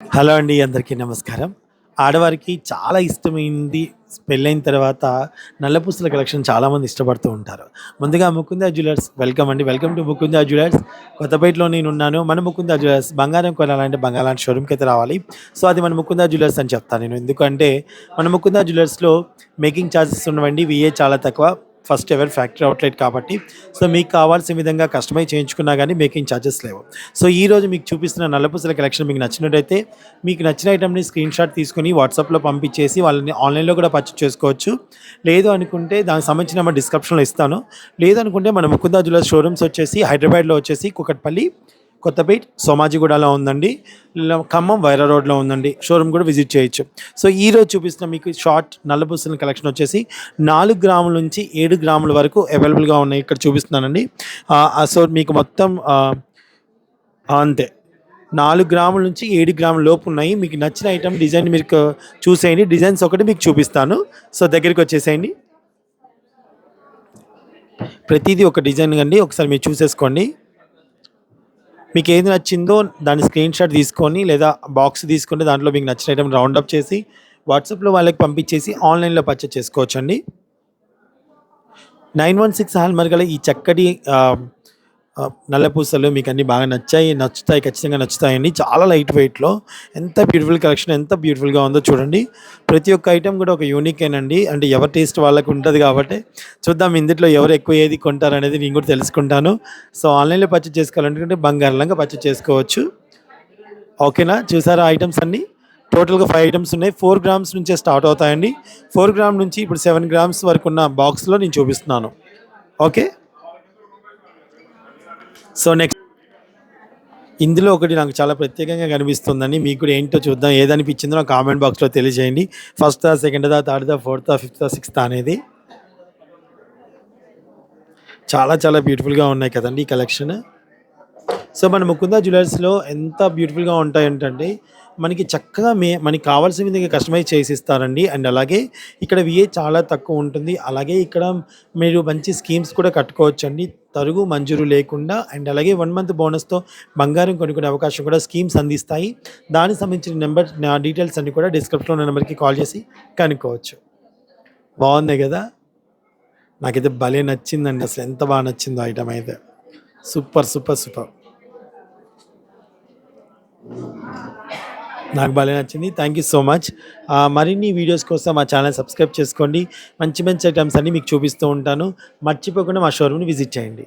Hello అండి అందరికీ నమస్కారం. ఆడవారికి చాలా ఇష్టమైంది పెళ్ళైన తర్వాత నల్లపూసల కలెక్షన్ చాలామంది ఇష్టపడుతూ ఉంటారు. ముందుగా ముకుందా జ్యువెలర్స్ వెల్కమ్ అండి. Welcome to Mukunda jewellers. కొత్తపేటలో నేను ఉన్నాను మన ముకుందా జ్యువెలర్స్ బంగారం కొనాలంటే బంగారం షోరూమ్కి అయితే రావాలి. సో అది మన ముకుందా జ్యువెలర్స్ అని చెప్తాను నేను. ఎందుకంటే మన ముకుందా జ్యువెలర్స్లో మేకింగ్ ఛార్జెస్ ఉన్నవండి విఏ చాలా తక్కువ. ఫస్ట్ ఎవర్ ఫ్యాక్టరీ అవుట్లెట్ కాబట్టి. సో మీకు కావాల్సిన విధంగా కస్టమైజ్ చేయించుకున్నా కానీ మేకింగ్ ఛార్జెస్ లేవు. సో ఈ రోజు మీకు చూపిస్తున్న నల్లపూసల కలెక్షన్ మీకు నచ్చినట్టయితే మీకు నచ్చిన ఐటమ్ని స్క్రీన్ షాట్ తీసుకుని వాట్సాప్లో పంపించేసి వాళ్ళని ఆన్లైన్లో కూడా పర్చేస్ చేసుకోవచ్చు. లేదు అనుకుంటే దానికి సంబంధించిన మన డిస్క్రిప్షన్లో ఇస్తాను. లేదు అనుకుంటే మన ముకుందా జ్యువెలర్స్ షోరూమ్స్ వచ్చేసి హైదరాబాద్లో వచ్చేసి కుకట్పల్లి కొత్తపేట్ సోమాజిగూడలో ఉందండి. ఖమ్మం వైరా రోడ్లో ఉందండి. షోరూమ్ కూడా విజిట్ చేయొచ్చు. సో ఈ రోజు చూపిస్తున్న మీకు షార్ట్ నల్లబుస్తుల కలెక్షన్ వచ్చేసి నాలుగు గ్రాముల నుంచి ఏడు గ్రాముల వరకు అవైలబుల్గా ఉన్నాయి. ఇక్కడ చూపిస్తున్నానండి. సో మీకు మొత్తం అంతే. నాలుగు గ్రాముల నుంచి ఏడు గ్రాముల లోపు ఉన్నాయి. మీకు నచ్చిన ఐటమ్ డిజైన్ మీరు చూసేయండి. డిజైన్స్ ఒకటి మీకు చూపిస్తాను. సో దగ్గరికి వచ్చేసేయండి. ప్రతిదీ ఒక డిజైన్ అండి. ఒకసారి మీరు చూసేసుకోండి. మీకు ఏది నచ్చిందో దాని స్క్రీన్ షాట్ తీసుకొని లేదా బాక్స్ తీసుకుంటే దాంట్లో మీకు నచ్చిన ఐటమ్ రౌండ్ అప్ చేసి వాట్సాప్లో వాళ్ళకి పంపించేసి ఆన్లైన్లో పర్చేస్ చేసుకోవచ్చండి. నైన్ వన్ సిక్స్ హాల్ మరగల ఈ చక్కటి నల్లపూసలు నల్ల పూసలు మీకు అన్ని బాగా నచ్చాయి నచ్చుతాయి ఖచ్చితంగా నచ్చుతాయండి. చాలా లైట్ వెయిట్లో ఎంత బ్యూటిఫుల్ కలెక్షన్ ఎంత బ్యూటిఫుల్గా ఉందో చూడండి. ప్రతి ఒక్క ఐటెం కూడా ఒక యూనిక్ ఏనండి. అంటే ఎవరి టేస్ట్ వాళ్ళకి ఉంటుంది కాబట్టి చూద్దాం ఇందులో ఎవరు ఎక్కువ ఏది కొంటారనేది నేను కూడా తెలుసుకుంటాను. సో ఆన్లైన్లో పర్చేస్ చేసుకోవాలంటే బంగారంగా పర్చేస్ చేసుకోవచ్చు. ఓకేనా చూసారా ఐటమ్స్ అన్నీ? టోటల్గా ఫైవ్ ఐటమ్స్ ఉన్నాయి. ఫోర్ గ్రామ్స్ నుంచే స్టార్ట్ అవుతాయండి. ఫోర్ గ్రామ్ నుంచి ఇప్పుడు సెవెన్ గ్రామ్స్ వరకు ఉన్న బాక్స్లో నేను చూపిస్తున్నాను. ఓకే సో నెక్స్ట్ ఇందులో ఒకటి నాకు చాలా ప్రత్యేకంగా కనిపిస్తుందని మీకు కూడా ఏంటో చూద్దాం. ఏదనిపించిందో నాకు కామెంట్ బాక్స్లో తెలియజేయండి. ఫస్ట్ సెకండ్ దా సెకండ్దా థర్డ్దా ఫిఫ్త్ ఫిఫ్తా సిక్స్త్ అనేది చాలా చాలా బ్యూటిఫుల్గా ఉన్నాయి కదండి ఈ కలెక్షన్ సో మన ముకుందా జ్యువెలర్స్లో ఎంత బ్యూటిఫుల్గా ఉంటాయంటే మనకి చక్కగా మే మనకి కావాల్సిన విధంగా కస్టమైజ్ చేసి ఇస్తారండి అండ్ అలాగే ఇక్కడ విఏ చాలా తక్కువ ఉంటుంది. అలాగే ఇక్కడ మీరు మంచి స్కీమ్స్ కూడా కట్టుకోవచ్చు అండి తరుగు మంజూరు లేకుండా అండ్ అలాగే వన్ మంత్ బోనస్తో బంగారం కొనుక్కునే అవకాశం కూడా స్కీమ్స్ అందిస్తాయి. దానికి సంబంధించిన నెంబర్ నా డీటెయిల్స్ అన్ని కూడా డిస్క్రిప్షన్లో ఉన్న నెంబర్కి కాల్ చేసి కనుక్కోవచ్చు. బాగుంది కదా? నాకైతే భలే నచ్చిందండి. అసలు ఎంత బాగా నచ్చిందో ఐటమ్ అయితే. Super super super. నాకు భలే నచ్చింది. థ్యాంక్ యూ సో మచ్ మరిన్ని వీడియోస్ కోసం మా ఛానల్ సబ్స్క్రైబ్ చేసుకోండి. మంచి మంచి ఐటమ్స్ అన్ని మీకు చూపిస్తూ ఉంటాను. మర్చిపోకుండా మా షోరూమ్ని విజిట్ చేయండి.